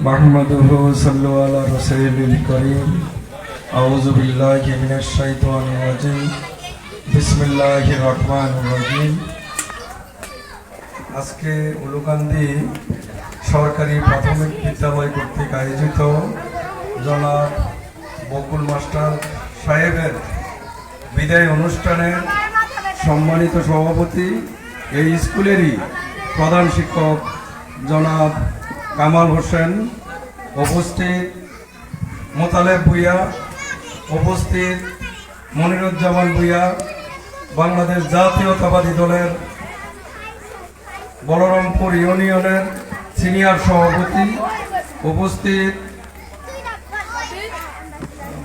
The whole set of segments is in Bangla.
محمده صلى على رسول الكريم أعوذ بالله من الشيطان الرجيم بسم الله الرحمن الرحيم আজকে উলুকান্দি সরকারি প্রাথমিক বিদ্যালয় কর্তৃক আয়োজিত জনাব বকুল মাস্টার সাহেবের বিদায় অনুষ্ঠানে সম্মানিত সভাপতি এই স্কুলেরই প্রধান শিক্ষক জনাব কামাল হোসেন উপস্থিত, মোতালেব ভুইয়া উপস্থিত, মনিরুজ্জামান ভুইয়া, বাংলাদেশ জাতীয়তাবাদী দলের বলরামপুর ইউনিয়নের সিনিয়র সভাপতি উপস্থিত,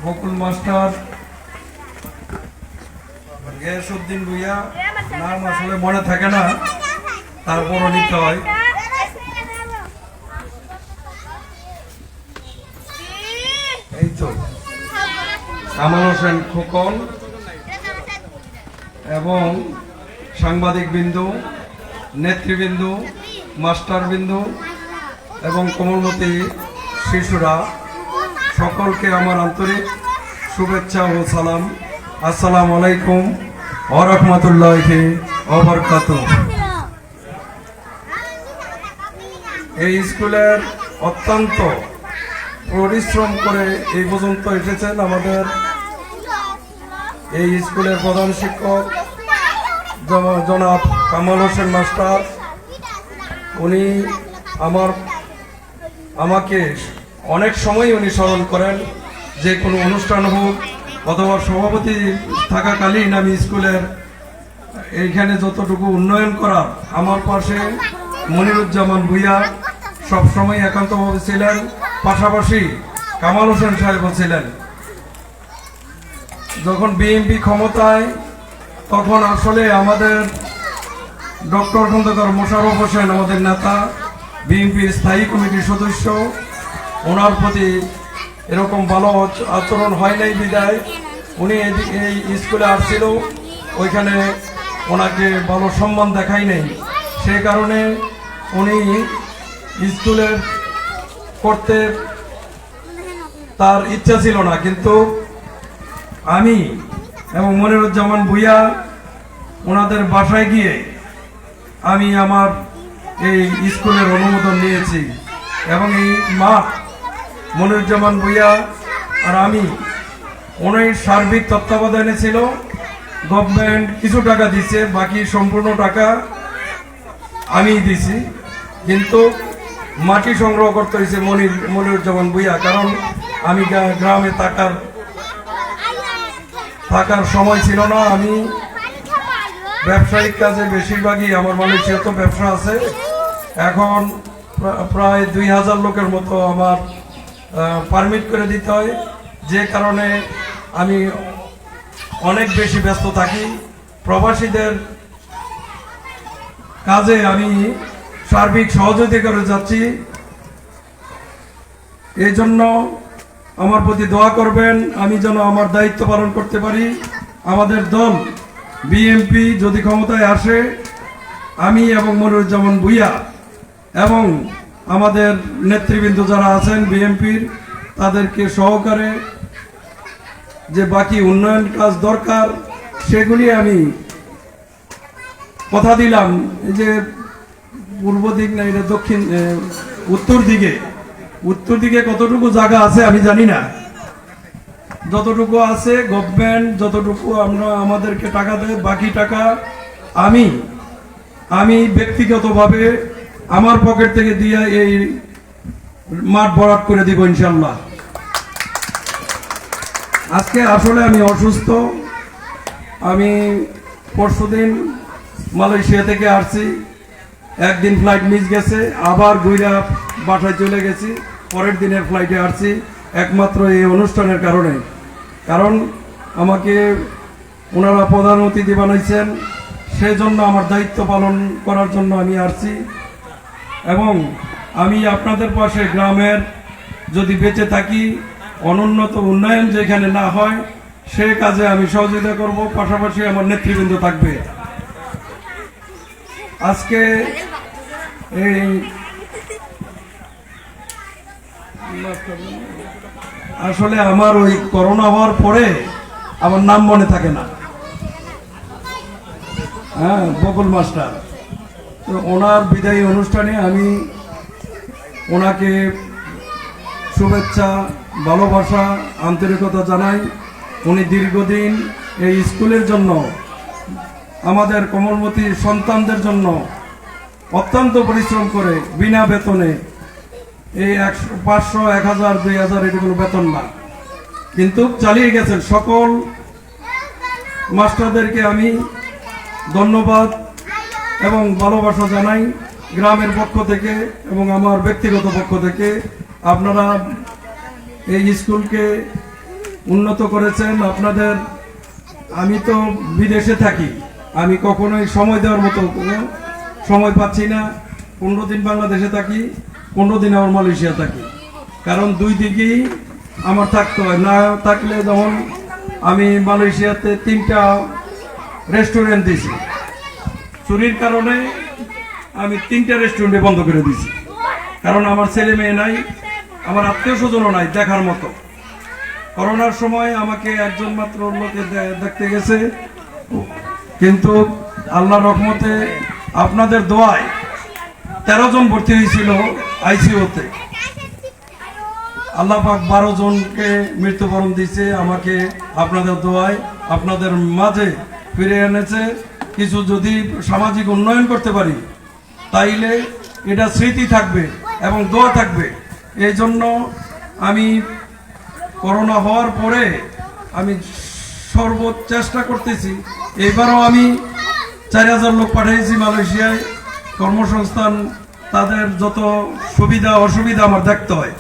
বকুল মাস্টার গিয়াসুদ্দিন ভুইয়া, নাম আসলে মনে থাকে না, তারপরও নিতে হয় এই তো কামাল হোসেন খোকন এবং সাংবাদিক বিন্দু নেতৃবৃন্দু মাস্টার বিন্দু এবং কোমলমতি শিশুরা, সকলকে আমার আন্তরিক শুভেচ্ছা ও সালাম। আসসালামু আলাইকুম ওরহমতুল্লাহি ওবরকাত এই স্কুলের অত্যন্ত পরিশ্রম করে এই পর্যন্ত এসেছেন আমাদের এই স্কুলের প্রধান শিক্ষক জন- জনাব কামাল হোসেন মাস্টার। উনি আমার, আমাকে অনেক সময় উনি স্মরণ করেন, যে কোনো অনুষ্ঠান হোক অথবা সভাপতি থাকাকালীন আমি স্কুলের এইখানে যতটুকু উন্নয়ন করার আমার পাশে মনিরুজ্জামান ভুইয়া সবসময় একান্তভাবে ছিলেন। পাশাপাশি কামাল হোসেন সাহেবও ছিলেন যখন বিএনপি ক্ষমতায়, তখন আসলে আমাদের ডক্টর খন্দকার মোশারফ হোসেন, আমাদের নেতা, বিএনপির স্থায়ী কমিটির সদস্য, ওনার প্রতি এরকম ভালো আচরণ হয় নাই বিদায়। উনি এই স্কুলে আসছিল, ওইখানে ওনাকে ভালো সম্মান দেখাই নেই। সেই কারণে উনি স্কুলের করতে তার ইচ্ছা ছিল না, কিন্তু আমি এবং মনিরুজ্জামান ভুইয়া ওনাদের বাসায় গিয়ে আমি আমার এই স্কুলের অনুমোদন নিয়েছি এবং এই মাঠ মনিরুজ্জামান ভুইয়া আর আমি ওনার সার্বিক তত্ত্বাবধানে ছিল গভর্নমেন্ট কিছু টাকা দিছে বাকি সম্পূর্ণ টাকা আমি দিছি। কিন্তু মাটি সংগ্রহ করতে হয়েছে মনির মনির মনিরুজ্জামান ভুইয়া। কারণ আমি গ্রামে থাকার থাকার সময় ছিল না, আমি ব্যবসায়িক কাজে বেশিরভাগই আমার মালয়েশিয়াতে ব্যবসা আছে। এখন প্রায় দুই হাজার লোকের মতো আমার পারমিট করে দিতে হয়। যে কারণে আমি অনেক বেশি ব্যস্ত থাকি। প্রবাসীদের কাজে আমি সার্বিক সহযোগিতা করে যাচ্ছি। এই জন্য আমার প্রতি দোয়া করবেন, আমি যেন আমার দায়িত্ব পালন করতে পারি। আমাদের দল বিএমপি যদি ক্ষমতায় আসে, আমি এবং মনিরুজ্জামান ভুইয়া এবং আমাদের নেতৃবৃন্দ যারা আছেন বিএমপির তাদেরকে সহকারে যে বাকি উন্নয়ন কাজ দরকার, সেগুলি আমি কথা দিলাম। যে পূর্ব দিক না, এটা দক্ষিণ উত্তর দিকে। উত্তর দিকে কতটুকু জায়গা আছে আমি জানি না। যতটুকু আছে গভর্নমেন্ট যতটুকু আমরা, আমাদেরকে টাকা দেয়, বাকি টাকা আমি আমি ব্যক্তিগতভাবে আমার পকেট থেকে দিয়ে এই মাঠ ভরাট করে দিব ইনশাল্লাহ আজকে আসলে আমি অসুস্থ, আমি পরশুদিন মালয়েশিয়া থেকে আসছি। একদিন ফ্লাইট মিস গেছে, আবার ঘুরা বাসায় চলে গেছি, পরের দিনের ফ্লাইটে আসছি, একমাত্র এই অনুষ্ঠানের কারণে। কারণ আমাকে ওনারা প্রধান অতিথি বানাইছেন সেই জন্য আমার দায়িত্ব পালন করার জন্য আমি আসছি। এবং আমি আপনাদের পাশে গ্রামের যদি বেঁচে থাকি, অনুন্নত উন্নয়ন যেখানে না হয়, সে কাজে আমি সহযোগিতা করব, পাশাপাশি আমার নেতৃবৃন্দ থাকবে। আজকে এই আসলে আমার ওই করোনা হওয়ার পরে আমার নাম মনে থাকে না। হ্যাঁ বকুল মাস্টার। তো ওনার বিদায়ী অনুষ্ঠানে আমি ওনাকে শুভেচ্ছা, ভালোবাসা, আন্তরিকতা জানাই। উনি দীর্ঘদিন এই স্কুলের জন্য আমাদের কমলমতী সন্তানদের জন্য অত্যন্ত পরিশ্রম করে বিনা বেতনে এই একশো, পাঁচশো, এক হাজার, দুই হাজার এগুলো বেতন না। কিন্তু চালিয়ে গেছেন সকল মাস্টারদেরকে আমি ধন্যবাদ এবং ভালোবাসা জানাই গ্রামের পক্ষ থেকে এবং আমার ব্যক্তিগত পক্ষ থেকে। আপনারা এই স্কুলকে উন্নত করেছেন, আপনাদের, আমি তো বিদেশে থাকি। আমি কখনোই সময় দেওয়ার মতো সময় পাচ্ছি না। পনেরো দিন বাংলাদেশে থাকি, পনেরো দিন আমার মালয়েশিয়া থাকি। কারণ দুই দিকেই আমার থাকতে হয়। না থাকলে যেমন আমি মালয়েশিয়াতে তিনটা রেস্টুরেন্ট দিছি, চুরির কারণে আমি তিনটা রেস্টুরেন্টে বন্ধ করে দিছি। কারণ আমার ছেলে মেয়ে নাই, আমার আত্মীয় স্বজনও নাই দেখার মতো। করোনার সময় আমাকে একজন মাত্র লোকে দেখতে গেছে। কিন্তু আল্লাহ রহমতে আপনাদের দোয়ায় তেরো জন ভর্তি হয়েছিল আইসিওতে। আল্লাহ পাক বারো জনকে মৃত্যুবরণ দিয়েছে, আমাকে আপনাদের দোয়ায়, আপনাদের মাঝে ফিরে এনেছে। কিছু যদি সামাজিক উন্নয়ন করতে পারি, তাইলে এটা স্মৃতি থাকবে এবং দোয়া থাকবে। এই জন্য আমি করোনা হওয়ার পরে আমি সর্বোচ্চ চেষ্টা করতেছি। এবারও আমি চার হাজার লোক পাঠিয়েছি মালয়েশিয়ায়। কর্মসংস্থান, তাদের যত সুবিধা, অসুবিধা আমার দেখতে হয়।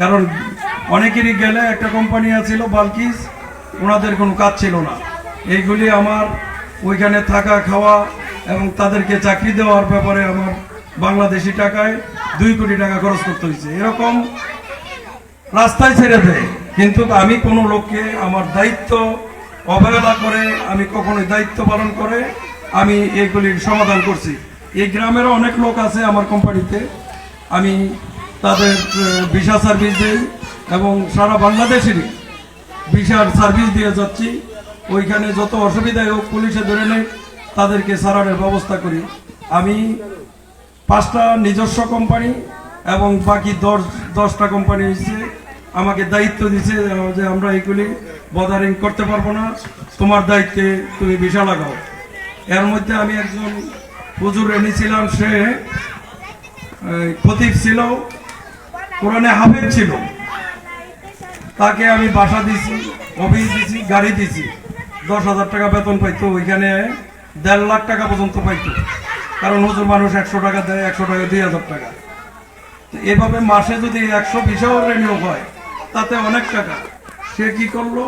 কারণ অনেকেরই গেলে একটা কোম্পানি আছিল বালকিস ওনাদের কোনো কাজ ছিল না। এইগুলি আমার ওইখানে থাকা, খাওয়া এবং তাদেরকে চাকরি দেওয়ার ব্যাপারে আমার বাংলাদেশি টাকায় দুই কোটি টাকা খরচ করতে হয়েছে। এরকম রাস্তায় ছেড়ে দেয়। কিন্তু আমি কোনো লোককে, আমার দায়িত্ব অবহেলা করে আমি কখনোই দায়িত্ব পালন করে আমি এগুলির সমাধান করছি। এই গ্রামেরও অনেক লোক আছে আমার কোম্পানিতে। আমি তাদের ভিসা সার্ভিস দিই এবং সারা বাংলাদেশেরই ভিসার সার্ভিস দিয়ে যাচ্ছি। ওইখানে যত অসুবিধায় হোক পুলিশে ধরে নেই, তাদেরকে সারানোর ব্যবস্থা করি। আমি পাঁচটা নিজস্ব কোম্পানি এবং বাকি দশ, দশটা কোম্পানি হচ্ছে আমাকে দায়িত্ব দিছে যে আমরা এগুলি বদারিং করতে পারব না। তোমার দায়িত্বে তুমি ভিসা লাগাও। এর মধ্যে আমি একজন হুজুর এনেছিলাম, সে খতিব ছিল, কোরআনে হাফেজ ছিল। তাকে আমি বাসা দিছি, অফিস দিছি, গাড়ি দিছি। দশ হাজার টাকা বেতন পাইতো, ওইখানে দেড় লাখ টাকা পর্যন্ত পাইতো। কারণ হুজুর মানুষ একশো টাকা দেয়, একশো টাকা, দুই হাজার টাকা। এভাবে মাসে যদি একশো বিশাও রেনিও হয়, তাতে অনেক টাকা। সে কি করল?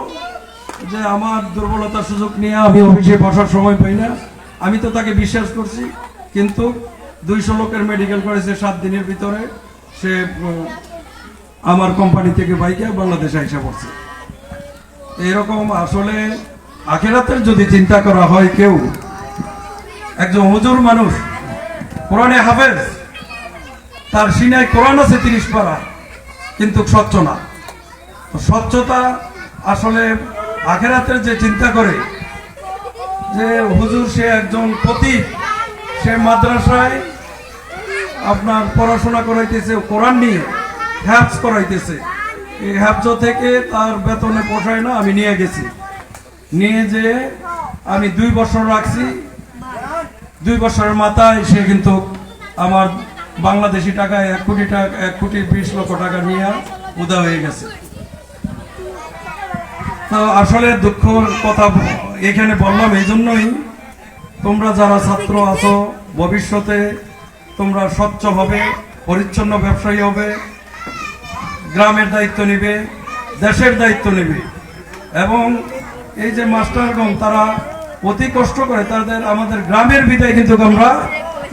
যে আমার দুর্বলতার সুযোগ নিয়ে আমি অফিসে বসার সময় পাই না। আমি তো তাকে বিশ্বাস করছি, কিন্তু দুইশো লোকের মেডিকেল করেছে সাত দিনের ভিতরে। সে আমার কোম্পানি থেকে বাইকে বাংলাদেশে এসে পড়ছে। এরকম আসলে আখেরাতের যদি চিন্তা করা হয় কেউ, একজন হুজুর মানুষ, কোরআনে হাফেজ, তার সিনায় কোরআন আছে তিরিশ পারা, কিন্তু স্বচ্ছ না। স্বচ্ছতা আসলে আখেরাতের যে চিন্তা করে, যে হুজুর সে একজন প্রতীক সে মাদ্রাসায় আপনার পড়াশোনা করাইতেছে, কোরআন নিয়ে হ্যাপস করাইতেছে। এই হ্যাপস থেকে তার বেতনে পোষায় না, আমি নিয়ে গেছি। নিয়ে যে আমি দুই বছর রাখছি, দুই বছরের মাথায় সে কিন্তু আমার বাংলাদেশি টাকায় এক কোটি টাকা, এক কোটি বিশ লক্ষ টাকা নিয়ে উদা হয়ে গেছে। তো আসলে দুঃখর কথা এখানে বললাম এই জন্যই। তোমরা যারা ছাত্র আছো, ভবিষ্যতে তোমরা স্বচ্ছ হবে পরিচ্ছন্ন ব্যবসায়ী হবে, গ্রামের দায়িত্ব নেবে, দেশের দায়িত্ব নেবে। এবং এই যে মাস্টারগণ, তারা অতি কষ্ট করে তাদের আমাদের গ্রামের বিদায় কিন্তু আমরা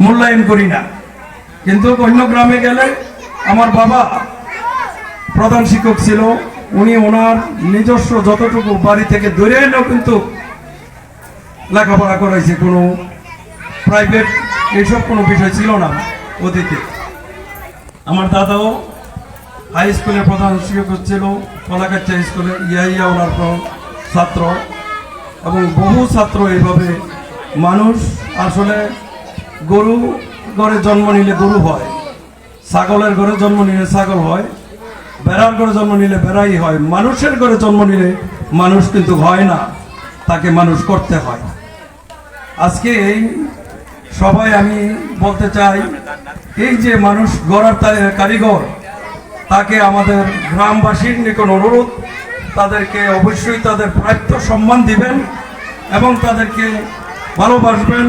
মূল্যায়ন করি না। কিন্তু অন্য গ্রামে গেলে আমার বাবা প্রধান শিক্ষক ছিল। উনি ওনার নিজস্ব যতটুকু বাড়ি থেকে দূরে এনেও কিন্তু লেখাপড়া করাইছে কোনো প্রাইভেট এইসব কোনো বিষয় ছিল না অতীতে। আমার দাদাও হাই স্কুলের প্রধান শিক্ষক ছিল কলাকাচ্চা স্কুলে ইয়াইয়া ওনার ছাত্র এবং বহু ছাত্র এইভাবে মানুষ আসলে গরু ঘরে জন্ম নিলে গরু হয়, ছাগলের ঘরে জন্ম নিলে ছাগল হয় বেড়ার ঘরে জন্ম নিলে বেড়াই হয়, মানুষের ঘরে জন্ম নিলে মানুষ কিন্তু হয় না, তাকে মানুষ করতে হয়। আজকে এই সবাই আমি বলতে চাই, এই যে মানুষ গড়ার কারিগর, তাকে আমাদের গ্রামবাসীর নিকট অনুরোধ, তাদেরকে অবশ্যই তাদের প্রাপ্য সম্মান দিবেন এবং তাদেরকে ভালোবাসবেন।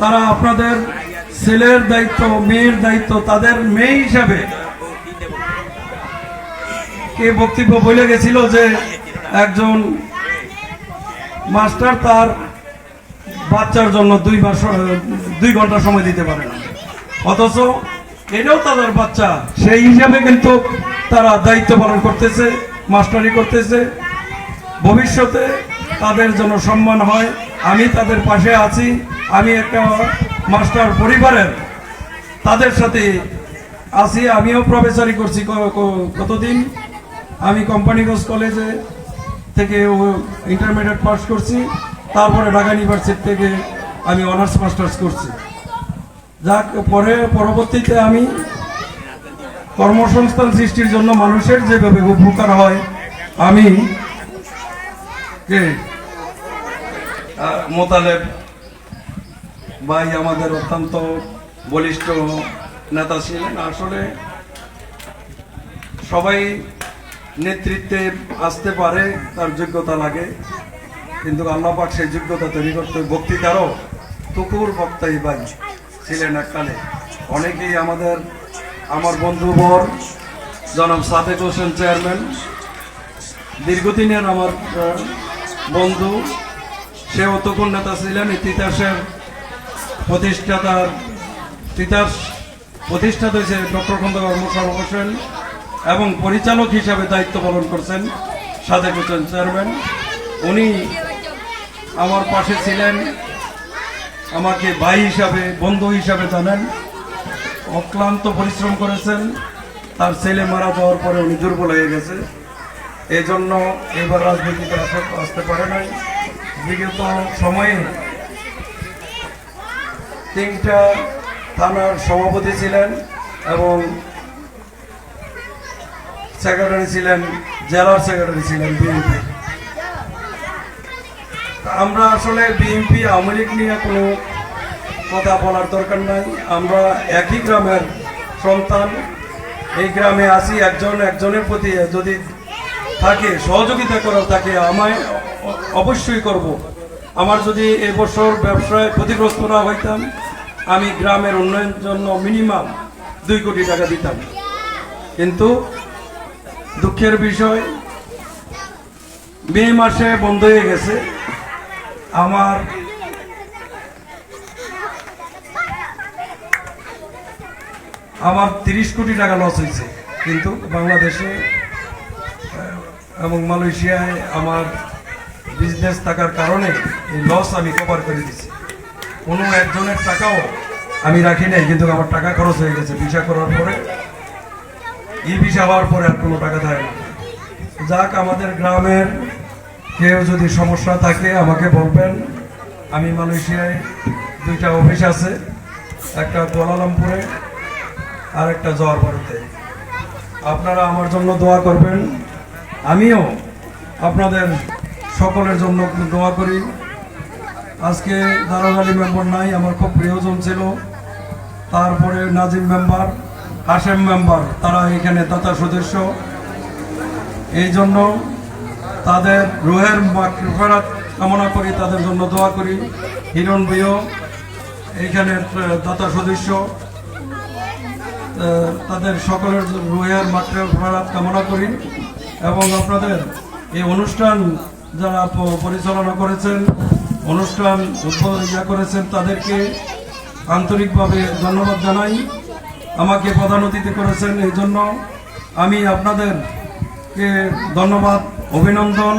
তারা আপনাদের ছেলের দায়িত্ব, মেয়ের দায়িত্ব, তাদের মেয়ে হিসাবে কে বক্তব্য বলে গেছিল যে একজন মাস্টার তার বাচ্চার জন্য দুই মাস দুই ঘণ্টা সময় দিতে পারে না। অথচ এটাও তাদের বাচ্চা। সেই হিসাবে কিন্তু তারা দায়িত্ব পালন করতেছে, মাস্টারি করতেছে। ভবিষ্যতে তাদের জন্য সম্মান হয়, আমি তাদের পাশে আছি। আমি একটা মাস্টার পরিবারের তাদের সাথে আছি। আমিও প্রফেসরি করছি কতদিন? আমি কোম্পানিগঞ্জ কলেজে থেকে ইন্টারমিডিয়েট পাস করছি, তারপরে ঢাকা ইউনিভার্সিটি থেকে আমি অনার্স মাস্টার্স করছি। যাক, পরে, পরবর্তীতে আমি কর্মসংস্থান সৃষ্টির জন্য মানুষের যেভাবে উপকার হয়, আমি মোতালেব ভাই আমাদের অত্যন্ত বলিষ্ঠ নেতা ছিলেন। আসলে সবাই নেতৃত্বে আসতে পারে, তার যোগ্যতা লাগে। কিন্তু আল্লাহ পাক সেই যোগ্যতা তৈরি করতে বক্তৃতারও তুকুর বক্তাই ভাই ছিলেন এককালে। অনেকেই আমাদের, আমার বন্ধু বর, জনাব সাদেক হোসেন চেয়ারম্যান, দীর্ঘদিনের আমার বন্ধু, সেও তখন নেতা ছিলেন তিতাসের প্রতিষ্ঠাতার, তিতাস প্রতিষ্ঠাতা হয়েছে ডক্টর খন্দকার মোশারফ হোসেন। এবং পরিচালক হিসাবে দায়িত্ব পালন করছেন সাদেক হোসেন চেয়ারম্যান। উনি আমার পাশে ছিলেন, আমাকে ভাই হিসাবে, বন্ধু হিসাবে জানেন। অক্লান্ত পরিশ্রম করেছেন। তার ছেলে মারা যাওয়ার পরে উনি দুর্বল হয়ে গেছে। এই জন্য এবার রাজনীতিতে আসা- আসতে পারে নাই। বিগত সময়ে তিনটা থানার সভাপতি ছিলেন এবং সেক্রেটারি ছিলেন, জেলার সেক্রেটারি ছিলেন বিএনপি। আমরা আসলে বিএনপি, আওয়ামী লীগ নিয়ে কোনো কথা বলার দরকার নাই। আমরা একই গ্রামের সন্তান। এই গ্রামে আসি একজন একজনের প্রতি যদি থাকে, সহযোগিতা করার থাকে, আমায় অবশ্যই করব। আমার যদি এবছর ব্যবসায় ক্ষতিগ্রস্ত না হইতাম, আমি গ্রামের উন্নয়নের জন্য মিনিমাম দুই কোটি টাকা দিতাম। কিন্তু দুঃখের বিষয়, মে মাসে বন্ধ হয়ে গেছে। আমার আমার তিরিশ কোটি টাকা লস হয়েছে। কিন্তু বাংলাদেশে এবং মালয়েশিয়ায় আমার বিজনেস থাকার কারণে এই লস আমি কভার করে দিছি কোনো একজনের টাকাও আমি রাখি নাই, কিন্তু আমার টাকা খরচ হয়ে গেছে। ভিসা করার পরে ই ভিসা হওয়ার পরে আর কোনো টাকা দেয় না। যাক, আমাদের গ্রামের কেউ যদি সমস্যা থাকে আমাকে বলবেন। আমি মালয়েশিয়ায় দুইটা অফিস আছে, একটা কুয়ালালামপুরে আর একটা জোয়ারবাড়িতে আপনারা আমার জন্য দোয়া করবেন। আমিও আপনাদের সকলের জন্য দোয়া করি। আজকে দারোগালি মেম্বার নাই, আমার খুব প্রিয়জন ছিল। তারপরে নাজিম মেম্বার। হাসেম মেম্বার তারা এখানে দাতা সদস্য। এই জন্য তাদের রুহের মাগফিরাত কামনা করি তাদের জন্য দোয়া করি। হিরণ বিয় এইখানের আহ, দাতা সদস্য তাদের সকলের রুহের মাগফিরাত কামনা করি। এবং আপনাদের এই অনুষ্ঠান যারা পরিচালনা করেছেন অনুষ্ঠান উদ্বোধন করেছেন তাদেরকে আন্তরিকভাবে ধন্যবাদ জানাই। আমাকে প্রধান অতিথি করেছেন। এই জন্য আমি আপনাদেরকে ধন্যবাদ, অভিনন্দন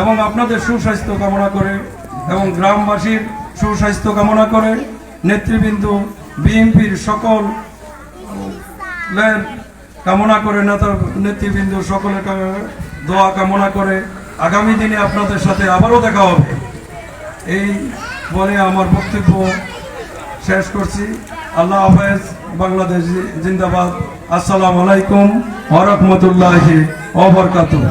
এবং আপনাদের সুস্বাস্থ্য কামনা করে এবং গ্রামবাসীর সুস্বাস্থ্য কামনা করে নেতৃবৃন্দ, বিএনপির সকল কামনা করে, নেতা নেতৃবৃন্দ সকলের দোয়া কামনা করে আগামী দিনে আপনাদের সাথে আবারও দেখা হবে। এই বলে আমার বক্তব্য শেষ করছি। আল্লাহ হাফেজ বাংলাদেশ জিন্দাবাদ। আসসালামু আলাইকুম ওরহমতুল্লাহি ওবরকাতুহ